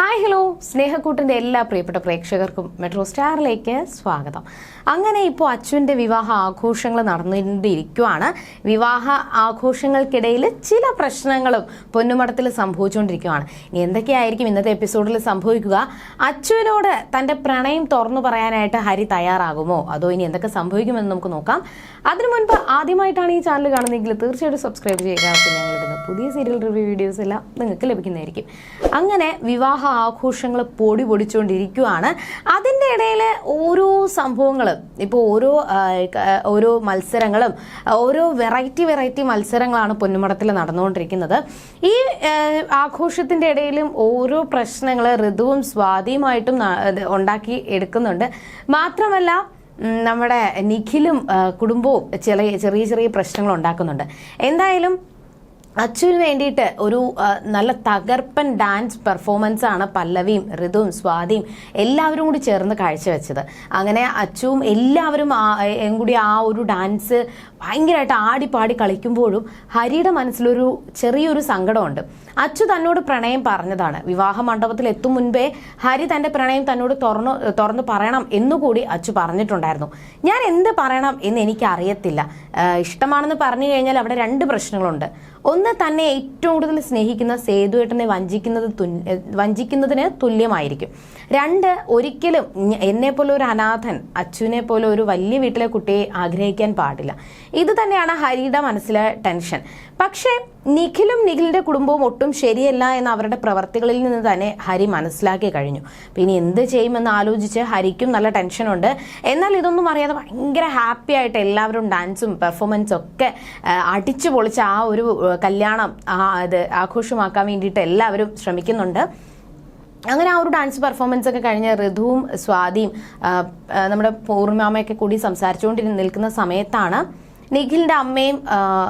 Hi hello സ്നേഹക്കൂട്ടിന്റെ എല്ലാ പ്രിയപ്പെട്ട പ്രേക്ഷകർക്കും മെട്രോ സ്റ്റാറിലേക്ക് സ്വാഗതം. അങ്ങനെ ഇപ്പോൾ അച്ഛന്റെ വിവാഹ ആഘോഷങ്ങൾ നടന്നുകൊണ്ടിരിക്കുവാണ്. വിവാഹ ആഘോഷങ്ങൾക്കിടയിൽ ചില പ്രശ്നങ്ങളും പൊന്നുമടത്തിൽ സംഭവിച്ചുകൊണ്ടിരിക്കുകയാണ് ഇനി എന്തൊക്കെയായിരിക്കും ഇന്നത്തെ എപ്പിസോഡിൽ സംഭവിക്കുക? അച്ഛനോട് തന്റെ പ്രണയം തുറന്നു പറയാനായിട്ട് ഹരി തയ്യാറാകുമോ? അതോ ഇനി എന്തൊക്കെ സംഭവിക്കുമെന്ന് നമുക്ക് നോക്കാം. അതിനു മുൻപ് ആദ്യമായിട്ടാണ് ഈ ചാനൽ കാണുന്നതെങ്കിൽ തീർച്ചയായിട്ടും സബ്സ്ക്രൈബ് ചെയ്യുക. അപ്പോൾ പുതിയ സീരിയൽ റിവ്യൂ വീഡിയോസ് എല്ലാം നിങ്ങൾക്ക് ലഭിക്കുന്നതായിരിക്കും. അങ്ങനെ വിവാഹ ആഘോഷങ്ങൾ പൊടി പൊടിച്ചുകൊണ്ടിരിക്കുകയാണ് അതിന്റെ ഇടയിൽ ഓരോ സംഭവങ്ങളും ഇപ്പോൾ ഓരോ ഓരോ മത്സരങ്ങളും ഓരോ വെറൈറ്റി വെറൈറ്റി മത്സരങ്ങളാണ് പൊന്നുമടത്തിൽ നടന്നുകൊണ്ടിരിക്കുന്നത്. ഈ ആഘോഷത്തിന്റെ ഇടയിലും ഓരോ പ്രശ്നങ്ങൾ ഋതുവും സ്വാതിയുമായിട്ടും ന- ഉണ്ടാക്കി എടുക്കുന്നുണ്ട്. മാത്രമല്ല നമ്മുടെ നിഖിലും കുടുംബവും ചെറിയ ചെറിയ പ്രശ്നങ്ങൾ ഉണ്ടാക്കുന്നുണ്ട്. എന്തായാലും അച്ചുവിന് വേണ്ടിയിട്ട് ഒരു നല്ല തകർപ്പൻ ഡാൻസ് പെർഫോമൻസ് ആണ് പല്ലവിയും ഋതുവും സ്വാതിയും എല്ലാവരും കൂടി ചേർന്ന് കാഴ്ചവെച്ചത്. അങ്ങനെ അച്ചുവും എല്ലാവരും കൂടി ആ ഒരു ഡാൻസ് ഭയങ്കരമായിട്ട് ആടിപ്പാടി കളിക്കുമ്പോഴും ഹരിയുടെ മനസ്സിലൊരു ചെറിയൊരു സങ്കടമുണ്ട്. അച്ചു തന്നോട് പ്രണയം പറഞ്ഞതാണ്. വിവാഹ മണ്ഡപത്തിൽ എത്തും മുൻപേ ഹരി തന്റെ പ്രണയം തന്നോട് തുറന്നു തുറന്നു പറയണം എന്നുകൂടി അച്ചു പറഞ്ഞിട്ടുണ്ടായിരുന്നു. ഞാൻ എന്ത് പറയണം എന്ന് എനിക്ക് അറിയത്തില്ല ഇഷ്ടമാണെന്ന് പറഞ്ഞു കഴിഞ്ഞാൽ അവിടെ രണ്ട് പ്രശ്നങ്ങളുണ്ട്. ഒന്ന് തന്നെ ഏറ്റവും കൂടുതൽ സ്നേഹിക്കുന്ന സേതുവേട്ടനെ വഞ്ചിക്കുന്നത് വഞ്ചിക്കുന്നതിന് തുല്യമായിരിക്കും. രണ്ട് ഒരിക്കലും എന്നെ പോലെ ഒരു അനാഥൻ അച്ഛനെ പോലെ ഒരു വലിയ വീട്ടിലെ കുട്ടിയെ ആഗ്രഹിക്കാൻ പാടില്ല. ഇത് തന്നെയാണ് ഹരിയുടെ മനസ്സിലെ ടെൻഷൻ. പക്ഷേ നിഖിലും നിഖിലിന്റെ കുടുംബവും ഒട്ടും ശരിയല്ല എന്ന അവരുടെ പ്രവർത്തികളിൽ നിന്ന് തന്നെ ഹരി മനസ്സിലാക്കി കഴിഞ്ഞു. പിന്നെ എന്ത് ചെയ്യുമെന്ന് ആലോചിച്ച് ഹരിക്കും നല്ല ടെൻഷനുണ്ട് എന്നാൽ ഇതൊന്നും അറിയാതെ ഭയങ്കര ഹാപ്പി ആയിട്ട് എല്ലാവരും ഡാൻസും പെർഫോമൻസും ഒക്കെ അടിച്ചു പൊളിച്ച് ആ ഒരു കല്യാണം ഇത് ആഘോഷമാക്കാൻ വേണ്ടിയിട്ട് എല്ലാവരും ശ്രമിക്കുന്നുണ്ട്. അങ്ങനെ ആ ഒരു ഡാൻസ് പെർഫോമൻസ് ഒക്കെ കഴിഞ്ഞ ഋതുവും സ്വാതിയും നമ്മുടെ പൂർണിമാമയൊക്കെ കൂടി സംസാരിച്ചുകൊണ്ടിരുന്ന് നിൽക്കുന്ന സമയത്താണ് നിഖിലിന്റെ അമ്മയും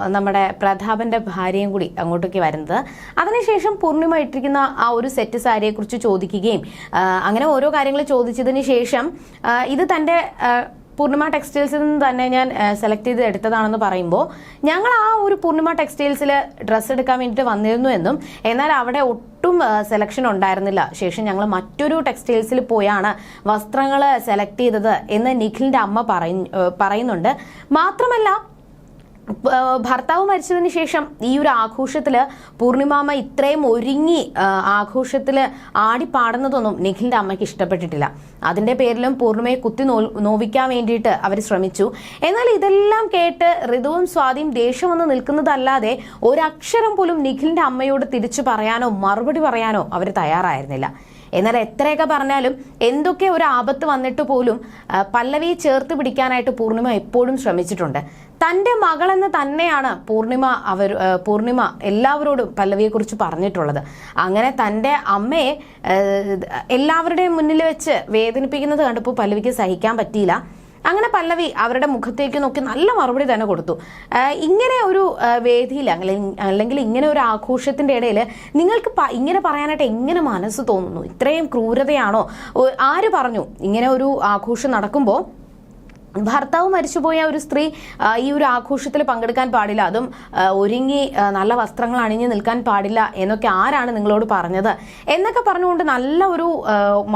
നമ്മുടെ പ്രതാപന്റെ ഭാര്യയും കൂടി അങ്ങോട്ടേക്ക് വരുന്നത്. അതിനുശേഷം പൂർണിമ ഇട്ടിരിക്കുന്ന ആ ഒരു സെറ്റ് സാരിയെക്കുറിച്ച് ചോദിക്കുകയും അങ്ങനെ ഓരോ കാര്യങ്ങൾ ചോദിച്ചതിന് ശേഷം ഇത് തന്റെ ആ, പൂർണിമ ടെക്സ്റ്റൈൽസിൽ നിന്ന് തന്നെ ഞാൻ സെലക്ട് ചെയ്ത് എടുത്തതാണെന്ന് പറയുമ്പോൾ ഞങ്ങൾ ആ ഒരു പൂർണിമ ടെക്സ്റ്റൈൽസിൽ ഡ്രസ്സ് എടുക്കാൻ വേണ്ടിയിട്ട് വന്നിരുന്നു എന്നും എന്നാൽ അവിടെ ഒട്ടും സെലക്ഷൻ ഉണ്ടായിരുന്നില്ല. ശേഷം ഞങ്ങൾ മറ്റൊരു ടെക്സ്റ്റൈൽസിൽ പോയാണ് വസ്ത്രങ്ങൾ സെലക്ട് ചെയ്തത് എന്ന് നിഖിലിന്റെ അമ്മ പറയുന്നുണ്ട്. മാത്രമല്ല ഭർത്താവ് മരിച്ചതിന് ശേഷം ഈ ഒരു ആഘോഷത്തിൽ പൂർണിമാമ ഇത്രയും ഒരുങ്ങി ആഘോഷത്തിൽ ആടി ആടിപ്പാടുന്നതൊന്നും നിഖിലിന്റെ അമ്മയ്ക്ക് ഇഷ്ടപ്പെട്ടിട്ടില്ല. അതിന്റെ പേരിലും പൂർണിമയെ കുത്തി നോവിക്കാൻ വേണ്ടിയിട്ട് അവർ ശ്രമിച്ചു. എന്നാൽ ഇതെല്ലാം കേട്ട് ഋതുവും സ്വാതിയും ദേഷ്യം വന്ന് നിൽക്കുന്നതല്ലാതെ ഒരക്ഷരം പോലും നിഖിലിന്റെ അമ്മയോട് തിരിച്ചു പറയാനോ മറുപടി പറയാനോ അവർ തയ്യാറായിരുന്നില്ല. എന്നാൽ എത്രയൊക്കെ പറഞ്ഞാലും എന്തൊക്കെ ഒരു ആപത്ത് വന്നിട്ട് പോലും പല്ലവിയെ ചേർത്ത് പിടിക്കാനായിട്ട് പൂർണിമ എപ്പോഴും ശ്രമിച്ചിട്ടുണ്ട്. തന്റെ മകളെന്ന് തന്നെയാണ് പൂർണിമ അവർ പൂർണിമ എല്ലാവരോടും പല്ലവിയെക്കുറിച്ച് പറഞ്ഞിട്ടുള്ളത്. അങ്ങനെ തന്റെ അമ്മയെ എല്ലാവരുടെയും മുന്നിൽ വെച്ച് വേദനിപ്പിക്കുന്നത് കണ്ടപ്പോൾ പല്ലവിക്ക് സഹിക്കാൻ പറ്റിയില്ല. അങ്ങനെ പല്ലവി അവരുടെ മുഖത്തേക്ക് നോക്കി നല്ല മറുപടി തന്നെ കൊടുത്തു. ഇങ്ങനെ ഒരു വേദിയിൽ അല്ലെങ്കിൽ ഇങ്ങനെ ഒരു ആഘോഷത്തിന്റെ ഇടയിൽ നിങ്ങൾക്ക് ഇങ്ങനെ പറയാനായിട്ട് എങ്ങനെ മനസ്സ് തോന്നുന്നു? ഇത്രയും ക്രൂരതയാണോ? ആര് പറഞ്ഞു? ഇങ്ങനെ ഒരു ആഘോഷം നടക്കുമ്പോൾ ഭർത്താവ് മരിച്ചുപോയ ഒരു സ്ത്രീ ഈ ഒരു ആഘോഷത്തിൽ പങ്കെടുക്കാൻ പാടില്ല. അതും ഒരുങ്ങി നല്ല വസ്ത്രങ്ങൾ അണിഞ്ഞ് നിൽക്കാൻ പാടില്ല എന്നൊക്കെ ആരാണ് നിങ്ങളോട് പറഞ്ഞത്? എന്നൊക്കെ പറഞ്ഞുകൊണ്ട് നല്ല ഒരു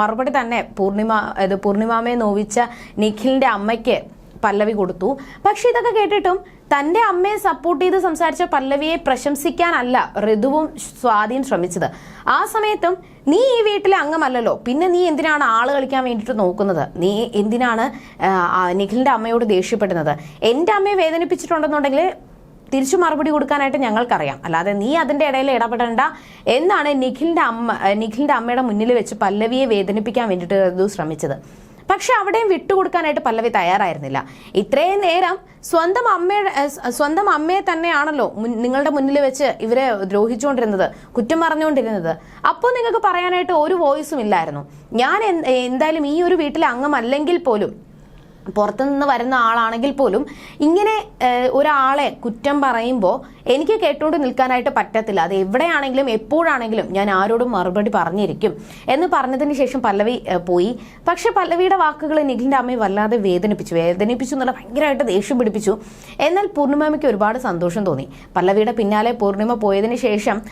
മറുപടി തന്നെ പൂർണിമ ഇത് പൂർണിമാമയെ നോവിച്ച നിഖിലിന്റെ അമ്മയ്ക്ക് പല്ലവി കൊടുത്തു. പക്ഷെ ഇതൊക്കെ കേട്ടിട്ടും തന്റെ അമ്മയെ സപ്പോർട്ട് ചെയ്ത് സംസാരിച്ച പല്ലവിയെ പ്രശംസിക്കാനല്ല ഋതുവും സ്വാതിയും ശ്രമിച്ചത്. ആ സമയത്തും നീ ഈ വീട്ടിലെ അംഗമല്ലല്ലോ. പിന്നെ നീ എന്തിനാണ് ആൾ കളിക്കാൻ വേണ്ടിയിട്ട് നോക്കുന്നത്? നീ എന്തിനാണ് നിഖിലിന്റെ അമ്മയോട് ദേഷ്യപ്പെടുന്നത്? എന്റെ അമ്മയെ വേദനിപ്പിച്ചിട്ടുണ്ടെന്നുണ്ടെങ്കിൽ തിരിച്ചു മറുപടി കൊടുക്കാനായിട്ട് ഞങ്ങൾക്കറിയാം. അല്ലാതെ നീ അതിന്റെ ഇടയിൽ ഇടപെടേണ്ട എന്നാണ് നിഖിലിന്റെ അമ്മ നിഖിലിന്റെ അമ്മയുടെ മുന്നിൽ വെച്ച് പല്ലവിയെ വേദനിപ്പിക്കാൻ വേണ്ടിയിട്ട് ഋതു ശ്രമിച്ചത്. പക്ഷെ അവിടെയും വിട്ടുകൊടുക്കാനായിട്ട് പല്ലവി തയ്യാറായിരുന്നില്ല. ഇത്രയും നേരം സ്വന്തം അമ്മയുടെ സ്വന്തം അമ്മയെ തന്നെയാണല്ലോ നിങ്ങളുടെ മുന്നിൽ വെച്ച് ഇവരെ ദ്രോഹിച്ചുകൊണ്ടിരുന്നത് കുറ്റം പറഞ്ഞുകൊണ്ടിരുന്നത്. അപ്പോൾ നിങ്ങൾക്ക് പറയാനായിട്ട് ഒരു വോയിസും ഇല്ലായിരുന്നു. ഞാൻ എന്തായാലും ഈ ഒരു വീട്ടിലെ അംഗമല്ലെങ്കിൽ പോലും പുറത്തുനിന്ന് വരുന്ന ആളാണെങ്കിൽ പോലും ഇങ്ങനെ ഒരാളെ കുറ്റം പറയുമ്പോൾ എനിക്ക് കേട്ടുകൊണ്ട് നിൽക്കാനായിട്ട് പറ്റത്തില്ല. അത് എവിടെയാണെങ്കിലും എപ്പോഴാണെങ്കിലും ഞാൻ ആരോടും മറുപടി പറഞ്ഞിരിക്കും. എന്ന് പറഞ്ഞതിന് ശേഷം പല്ലവി പോയി. പക്ഷെ പല്ലവിയുടെ വാക്കുകൾ നിഖിലിന്റെ അമ്മയെ വല്ലാതെ വേദനിപ്പിച്ചു. വേദനിപ്പിച്ചു എന്നുള്ള ഭയങ്കരമായിട്ട് ദേഷ്യം പിടിപ്പിച്ചു. എന്നാൽ പൂർണിമയ്ക്ക് ഒരുപാട് സന്തോഷം തോന്നി. പല്ലവിയുടെ പിന്നാലെ പൂർണിമ പോയതിന് ശേഷം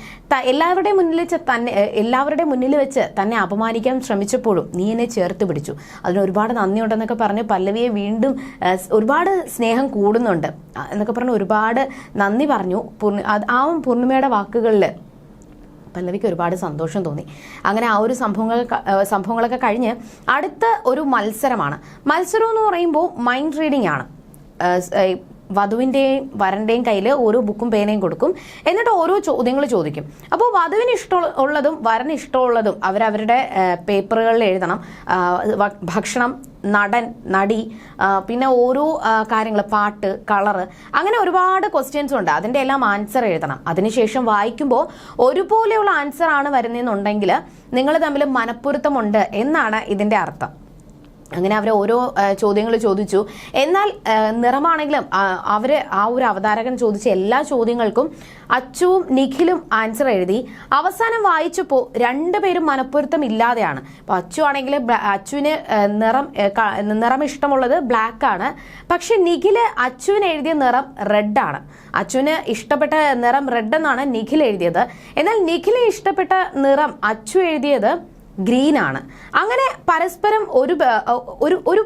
എല്ലാവരുടെ എല്ലാവരുടെയും മുന്നിൽ വെച്ച് തന്നെ എല്ലാവരുടെ എല്ലാവരുടെയും മുന്നിൽ വെച്ച് തന്നെ അപമാനിക്കാൻ ശ്രമിച്ചപ്പോഴും നീ എന്നെ ചേർത്ത് പിടിച്ചു. അതിന് ഒരുപാട് നന്ദിയുണ്ടെന്നൊക്കെ പറഞ്ഞ് പല്ലവിയെ വീണ്ടും ഒരുപാട് സ്നേഹം കൂടുന്നുണ്ട്. എന്നൊക്കെ പറഞ്ഞ് ഒരുപാട് നന്ദി പറഞ്ഞു. പൂർണി ആ പൂർണിമയുടെ വാക്കുകളിൽ പല്ലവിക്ക് ഒരുപാട് സന്തോഷം തോന്നി. അങ്ങനെ ആ ഒരു സംഭവങ്ങൾ സംഭവങ്ങളൊക്കെ കഴിഞ്ഞ് അടുത്ത ഒരു മത്സരമാണ്. മത്സരം എന്ന് പറയുമ്പോൾ മൈൻഡ് റീഡിംഗ് ആണ്. വധുവിന്റെയും വരന്റെയും കയ്യിൽ ഓരോ ബുക്കും പേനയും കൊടുക്കും. എന്നിട്ട് ഓരോ ചോദ്യങ്ങൾ ചോദിക്കും. അപ്പോൾ വധുവിന് ഇഷ്ടം ഉള്ളതും വരന് ഇഷ്ടമുള്ളതും അവരവരുടെ പേപ്പറുകളിൽ എഴുതണം. ഭക്ഷണം നടൻ നടി പിന്നെ ഓരോ കാര്യങ്ങൾ പാട്ട് കളറ് അങ്ങനെ ഒരുപാട് ക്വസ്റ്റ്യൻസ് ഉണ്ട്. അതിന്റെ എല്ലാം ആൻസർ എഴുതണം. അതിനുശേഷം വായിക്കുമ്പോൾ ഒരുപോലെയുള്ള ആൻസർ ആണ് വരുന്നതെന്നുണ്ടെങ്കിൽ നിങ്ങൾ തമ്മിൽ മനപ്പൊരുത്തമുണ്ട് എന്നാണ് ഇതിന്റെ അർത്ഥം. അങ്ങനെ അവർ ഓരോ ചോദ്യങ്ങൾ ചോദിച്ചു. എന്നാൽ നിറമാണെങ്കിലും അവർ ആ ഒരു അവതാരകൻ ചോദിച്ച എല്ലാ ചോദ്യങ്ങൾക്കും അച്ചുവും നിഖിലും ആൻസർ എഴുതി. അവസാനം വായിച്ചപ്പോൾ രണ്ടുപേരും മനപ്പൊരുത്തം ഇല്ലാതെയാണ്. അപ്പോൾ അച്ചു ആണെങ്കിൽ അച്ചുവിന് നിറം നിറം ഇഷ്ടമുള്ളത് ബ്ലാക്ക് ആണ്. പക്ഷെ നിഖിൽ അച്ചുവിന് എഴുതിയ നിറം റെഡ് ആണ്. അച്ചുവിന് ഇഷ്ടപ്പെട്ട നിറം റെഡ് എന്നാണ് നിഖിൽ എഴുതിയത്. എന്നാൽ നിഖിൽ ഇഷ്ടപ്പെട്ട നിറം അച്ചു എഴുതിയത് ഗ്രീൻ ആണ് അങ്ങനെ പരസ്പരം ഒരു ഒരു ഒരു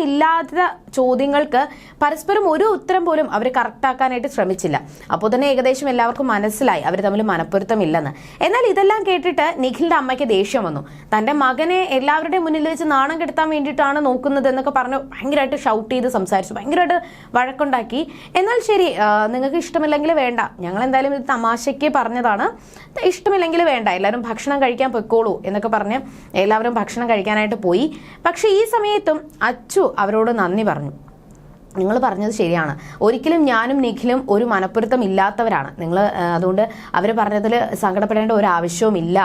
ഇല്ലാത്ത ചോദ്യങ്ങൾക്ക് പരസ്പരം ഒരു ഉത്തരം പോലും അവർ കറക്റ്റാക്കാനായിട്ട് ശ്രമിച്ചില്ല. അപ്പോൾ തന്നെ ഏകദേശം എല്ലാവർക്കും മനസ്സിലായി. അവർ തമ്മിൽ മനപ്പൊരുത്തം ഇല്ലെന്ന് എന്നാൽ ഇതെല്ലാം കേട്ടിട്ട് നിഖിലിന്റെ അമ്മയ്ക്ക് ദേഷ്യം വന്നു. തന്റെ മകനെ എല്ലാവരുടെയും മുന്നിൽ വെച്ച് നാണം കെടുത്താൻ വേണ്ടിയിട്ടാണ് നോക്കുന്നത് എന്നൊക്കെ പറഞ്ഞ് ഭയങ്കരമായിട്ട് ഷൗട്ട് ചെയ്ത് സംസാരിച്ചു. ഭയങ്കരമായിട്ട് വഴക്കുണ്ടാക്കി. എന്നാൽ ശരി നിങ്ങൾക്ക് ഇഷ്ടമില്ലെങ്കിൽ വേണ്ട. ഞങ്ങൾ എന്തായാലും ഇത് തമാശയ്ക്ക് പറഞ്ഞതാണ്. ഇഷ്ടമില്ലെങ്കിൽ വേണ്ട. എല്ലാവരും ഭക്ഷണം കഴിക്കാൻ പൊയ്ക്കോളൂ എന്നൊക്കെ പറഞ്ഞ് എല്ലാവരും ഭക്ഷണം കഴിക്കാനായിട്ട് പോയി. പക്ഷെ ഈ സമയത്തും അച്ചു അവരോട് നന്ദി പറഞ്ഞു. നിങ്ങൾ പറഞ്ഞത് ശരിയാണ്. ഒരിക്കലും ഞാനും നിഖിലും ഒരു മനപ്പൊരുത്തം ഇല്ലാത്തവരാണ്. നിങ്ങൾ അതുകൊണ്ട് അവർ പറഞ്ഞതിൽ സങ്കടപ്പെടേണ്ട ഒരു ആവശ്യവും ഇല്ല.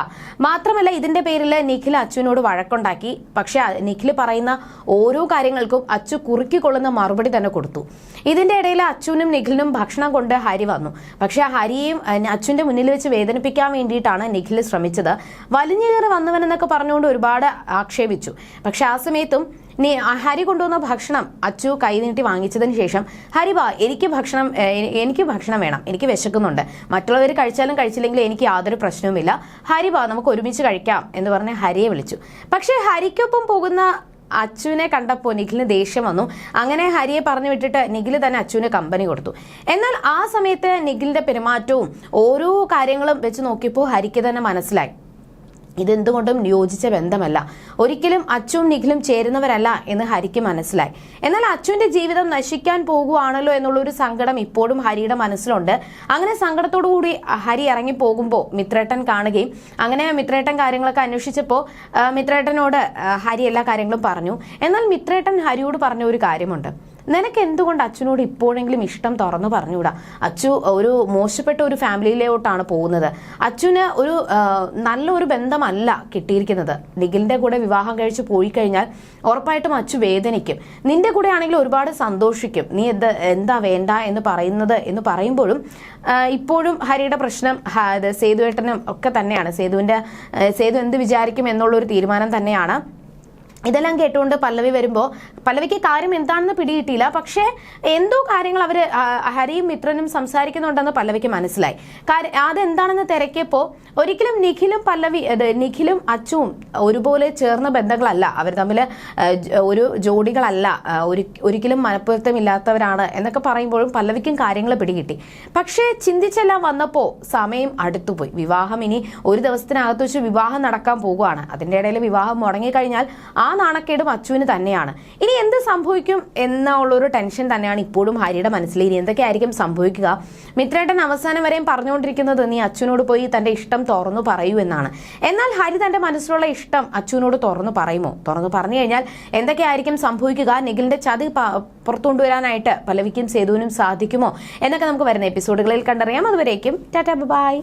മാത്രമല്ല ഇതിന്റെ പേരിൽ നിഖിൽ അച്ചുവിനോട് വഴക്കുണ്ടാക്കി. പക്ഷെ നിഖിൽ പറയുന്ന ഓരോ കാര്യങ്ങൾക്കും അച്ചു കുറുക്കിക്കൊള്ളുന്ന മറുപടി തന്നെ കൊടുത്തു. ഇതിന്റെ ഇടയിൽ അച്ചുവിനും നിഖിലിനും ഭക്ഷണം കൊണ്ട് ഹരി വന്നു. പക്ഷെ ആ ഹരിയെയും അച്ചുവിന്റെ മുന്നിൽ വെച്ച് വേദനിപ്പിക്കാൻ വേണ്ടിയിട്ടാണ് നിഖിൽ ശ്രമിച്ചത്. വലിഞ്ഞു കയറി വന്നവനെന്നൊക്കെ പറഞ്ഞുകൊണ്ട് ഒരുപാട് ആക്ഷേപിച്ചു. പക്ഷെ ആ സമയത്തും ഹരി കൊണ്ടുവന്ന ഭക്ഷണം അച്ചു കൈനീട്ടി വാങ്ങിച്ചതിന് ശേഷം ഹരി ബാ എനിക്ക് ഭക്ഷണം എനിക്ക് ഭക്ഷണം വേണം എനിക്ക് വിശക്കുന്നുണ്ട്. മറ്റുള്ളവർ കഴിച്ചാലും കഴിച്ചില്ലെങ്കിലും എനിക്ക് യാതൊരു പ്രശ്നവുമില്ല. ഹരി ബാ നമുക്ക് ഒരുമിച്ച് കഴിക്കാം എന്ന് പറഞ്ഞ് ഹരിയെ വിളിച്ചു. പക്ഷേ ഹരിക്കൊപ്പം പോകുന്ന അച്ചുവിനെ കണ്ടപ്പോൾ നിഖിലിന് ദേഷ്യം വന്നു. അങ്ങനെ ഹരിയെ പറഞ്ഞു വിട്ടിട്ട് നിഖിൽ തന്നെ അച്ചുവിന് കമ്പനി കൊടുത്തു. എന്നാൽ ആ സമയത്ത് നിഖിലിന്റെ പെരുമാറ്റവും ഓരോ കാര്യങ്ങളും വെച്ച് നോക്കിയപ്പോൾ ഹരിക്ക് തന്നെ മനസ്സിലായി. ഇതെന്തുകൊണ്ടും യോജിച്ച ബന്ധമല്ല. ഒരിക്കലും അച്ചും നിഖിലും ചേരുന്നവരല്ല എന്ന് ഹരിക്ക് മനസ്സിലായി. എന്നാൽ അച്ചുവിന്റെ ജീവിതം നശിക്കാൻ പോകുവാണല്ലോ എന്നുള്ളൊരു സങ്കടം ഇപ്പോഴും ഹരിയുടെ മനസ്സിലുണ്ട്. അങ്ങനെ സങ്കടത്തോടു കൂടി ഹരി ഇറങ്ങി പോകുമ്പോൾ മിത്രേട്ടൻ കാണുകയും അങ്ങനെ മിത്രേട്ടൻ കാര്യങ്ങളൊക്കെ അന്വേഷിച്ചപ്പോൾ മിത്രേട്ടനോട് ഹരി എല്ലാ കാര്യങ്ങളും പറഞ്ഞു. എന്നാൽ മിത്രേട്ടൻ ഹരിയോട് പറഞ്ഞ ഒരു കാര്യമുണ്ട്. നിനക്ക് എന്തുകൊണ്ട് അച്ഛനോട് ഇപ്പോഴെങ്കിലും ഇഷ്ടം തുറന്നു പറഞ്ഞുകൂടാ? അച്ചു ഒരു മോശപ്പെട്ട ഒരു ഫാമിലിയിലോട്ടാണ് പോകുന്നത്. അച്ഛന് ഒരു നല്ലൊരു ബന്ധമല്ല കിട്ടിയിരിക്കുന്നത്. നിഖിലിന്റെ കൂടെ വിവാഹം കഴിച്ച് പോയി കഴിഞ്ഞാൽ ഉറപ്പായിട്ടും അച്ചു വേദനിക്കും. നിന്റെ കൂടെ ആണെങ്കിൽ ഒരുപാട് സന്തോഷിക്കും. നീ എന്ത് എന്താ വേണ്ട എന്ന് പറയുന്നത് എന്ന് പറയുമ്പോഴും ഇപ്പോഴും ഹരിയുടെ പ്രശ്നം സേതുവേട്ടനും ഒക്കെ തന്നെയാണ്. സേതുവിന്റെ സേതു എന്ത് വിചാരിക്കും എന്നുള്ളൊരു തീരുമാനം തന്നെയാണ്. ഇതെല്ലാം കേട്ടുകൊണ്ട് പല്ലവി വരുമ്പോൾ പല്ലവിക്ക് കാര്യം എന്താണെന്ന് പിടികിട്ടിയില്ല. പക്ഷേ എന്തോ കാര്യങ്ങൾ അവർ ഹരിയും മിത്രനും സംസാരിക്കുന്നുണ്ടെന്ന് പല്ലവിക്ക് മനസ്സിലായി. കാര്യം അതെന്താണെന്ന് തിരക്കിയപ്പോൾ ഒരിക്കലും നിഖിലും പല്ലവി നിഖിലും അച്ചുവും ഒരുപോലെ ചേർന്ന ബന്ധങ്ങളല്ല. അവർ തമ്മിൽ ഒരു ജോഡികളല്ല. ഒരിക്കലും മനഃപൂർത്തമില്ലാത്തവരാണ് എന്നൊക്കെ പറയുമ്പോഴും പല്ലവിക്കും കാര്യങ്ങൾ പിടികിട്ടി. പക്ഷേ ചിന്തിച്ചെല്ലാം വന്നപ്പോൾ സമയം അടുത്തുപോയി. വിവാഹം ഇനി ഒരു ദിവസത്തിനകത്ത് വെച്ച് വിവാഹം നടക്കാൻ പോകുകയാണ് അതിന്റെ ഇടയിൽ വിവാഹം മുടങ്ങിക്കഴിഞ്ഞാൽ ആ നാണക്കേടും അച്ചുവിന് തന്നെയാണ്. ഇനി എന്ത് സംഭവിക്കും എന്നുള്ളൊരു ടെൻഷൻ തന്നെയാണ് ഇപ്പോഴും ഹരിയുടെ മനസ്സിൽ. ഇനി എന്തൊക്കെയായിരിക്കും സംഭവിക്കുക? മിത്രേട്ടൻ അവസാനം വരെയും പറഞ്ഞുകൊണ്ടിരിക്കുന്നത് നീ അച്ഛനോട് പോയി തന്റെ ഇഷ്ടം തുറന്നു പറയൂ എന്നാണ്. എന്നാൽ ഹരി തന്റെ മനസ്സിലുള്ള ഇഷ്ടം അച്ഛനോട് തുറന്നു പറയുമോ? തുറന്നു പറഞ്ഞു കഴിഞ്ഞാൽ എന്തൊക്കെയായിരിക്കും സംഭവിക്കുക? നിഖിലിന്റെ ചതി പുറത്തു കൊണ്ടുവരാനായിട്ട് പലവിക്കും സേതുവിനും സാധിക്കുമോ? എന്നൊക്കെ നമുക്ക് വരുന്ന എപ്പിസോഡുകളിൽ കണ്ടറിയാം. അതുവരേക്കും ടാറ്റാ ബൈ.